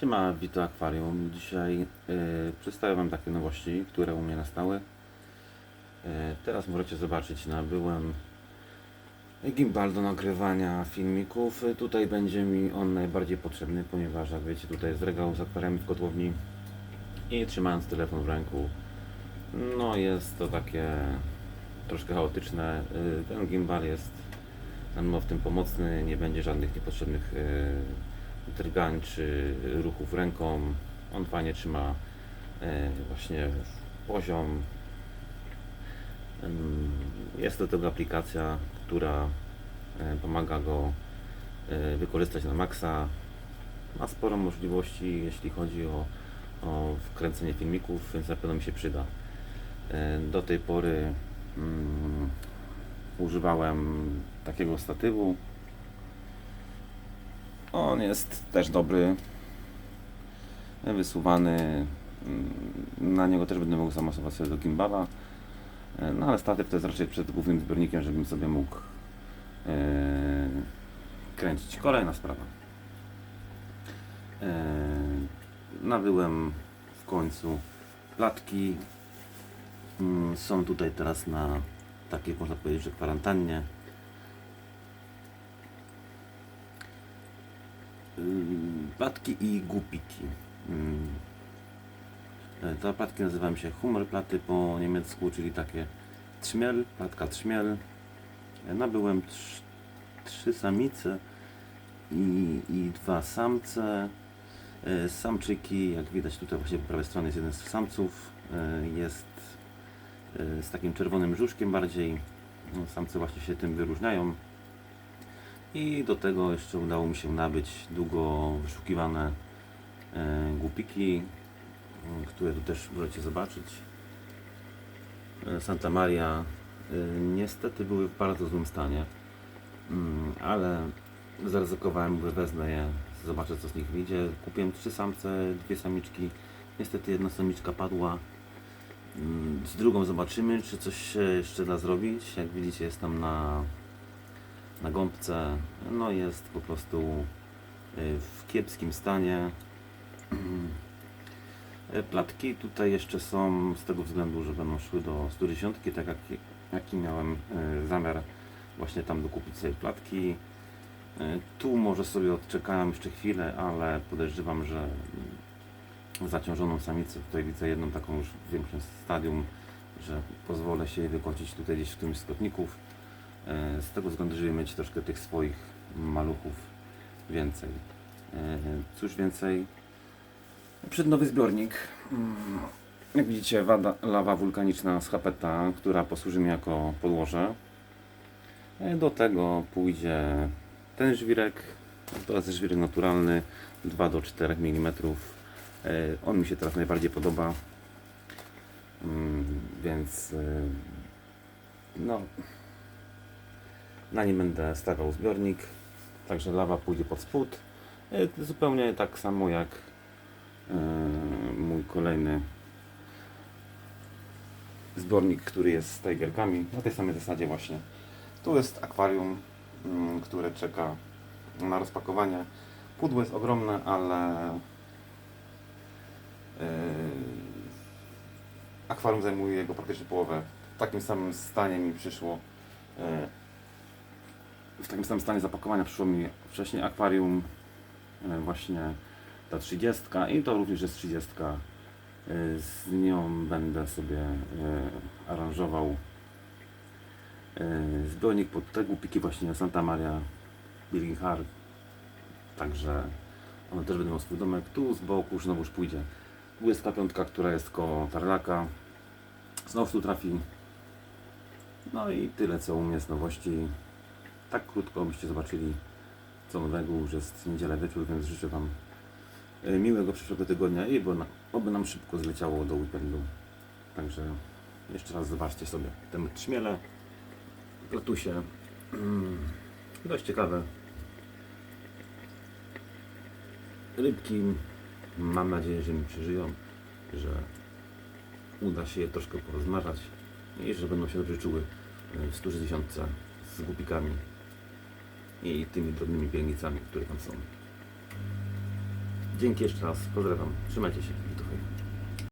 Siema, Wito Akwarium. Dzisiaj y, przedstawię Wam takie nowości, które u mnie nastały. Y, teraz możecie zobaczyć, nabyłem gimbal do nagrywania filmików. Tutaj będzie mi on najbardziej potrzebny, ponieważ jak wiecie, tutaj jest regał z akwariami w kotłowni i trzymając telefon w ręku, no jest to takie troszkę chaotyczne. Y, ten gimbal jest nam w tym pomocny, nie będzie żadnych niepotrzebnych drgań czy ruchów ręką. On fajnie trzyma e, właśnie poziom. Jest do tego aplikacja, która e, pomaga go e, wykorzystać na maksa. Ma sporo możliwości, jeśli chodzi o, o wkręcenie filmików, więc na pewno mi się przyda. Do tej pory mm, używałem takiego statywu. On jest też dobry, wysuwany. Mm, Na niego też będę mógł zamasować sobie do gimbala. E, No ale statyw to jest raczej przed głównym zbiornikiem, żebym sobie mógł e, kręcić. Kolejna sprawa. E, nabyłem w końcu platki. Mm, Są tutaj teraz na takiej, można powiedzieć, że kwarantannie. Platki i głupiki. Te platki nazywają się Hummerplaty po niemiecku, czyli takie trzmiel, platka trzmiel. E, Nabyłem trz, trzy samice i, i dwa samce. E, Samczyki, jak widać tutaj właśnie po prawej stronie jest jeden z samców. E, Jest z takim czerwonym brzuszkiem bardziej. No, Samce właśnie się tym wyróżniają. I do tego jeszcze udało mi się nabyć długo wyszukiwane e, głupiki, m, które tu też możecie zobaczyć. E, Santa Maria e, niestety były w bardzo złym stanie, Mm, ale zaryzykowałem, mówię, wezmę je, zobaczę co z nich wyjdzie. Kupiłem trzy samce, dwie samiczki. Niestety jedna samiczka padła. Mm, Z drugą zobaczymy, czy coś się jeszcze da zrobić. Jak widzicie, jest tam na na gąbce. No jest po prostu y, w kiepskim stanie. Y, Platki tutaj jeszcze są z tego względu, że będą szły do 110, tak jak, jaki miałem y, zamiar właśnie tam dokupić sobie platki. Y, Tu może sobie odczekałem jeszcze chwilę, ale podejrzewam, że zaciążoną samicę, tutaj widzę jedną taką już w większym stadium, że pozwolę się jej wykocić tutaj gdzieś w którymś z kotników. E, Z tego względu, żeby mieć troszkę tych swoich maluchów więcej. E, Cóż więcej? Przednowy zbiornik. Mm, Jak widzicie, wada, lawa wulkaniczna z Hapeta, która posłuży mi jako podłoże. E, Do tego pójdzie ten żwirek. To jest żwirek naturalny 2 do 4 mm. On mi się teraz najbardziej podoba. Mm, Więc no, na nim będę stawiał zbiornik, także lawa pójdzie pod spód. E, Zupełnie tak samo jak e, mój kolejny zbiornik, który jest z tigerkami. Na tej samej zasadzie właśnie. Tu jest akwarium, mm, które czeka na rozpakowanie. Pudło jest ogromne, ale e, akwarium zajmuje jego praktycznie połowę. W takim samym stanie mi przyszło w takim samym stanie zapakowania przyszło mi wcześniej akwarium właśnie ta 30 i to również jest 30 E, z nią będę sobie e, aranżował e, zbiornik pod te głupiki właśnie Santa Maria Billinghar także one też będą miały swój domek. Tu z boku znowuż pójdzie 25 która jest koło tarlaka. Znowu tu trafi. No i tyle co u mnie z nowości tak krótko, byście zobaczyli co nowego, już jest niedziela wieczór, więc życzę Wam e, miłego przyszłego tygodnia i bo na, oby nam szybko zleciało do weekendu. Także jeszcze raz zobaczcie sobie te trzmiele, platusie. Mm, dość ciekawe. Rybki, mam nadzieję, że mi przeżyją, że uda się je troszkę porozmawiać i że będą się dobrze czuły e, w 160 z głupikami i tymi drobnymi pielnicami, które tam są. Dzięki jeszcze raz. Pozdrawiam. Trzymajcie się. Wituchy.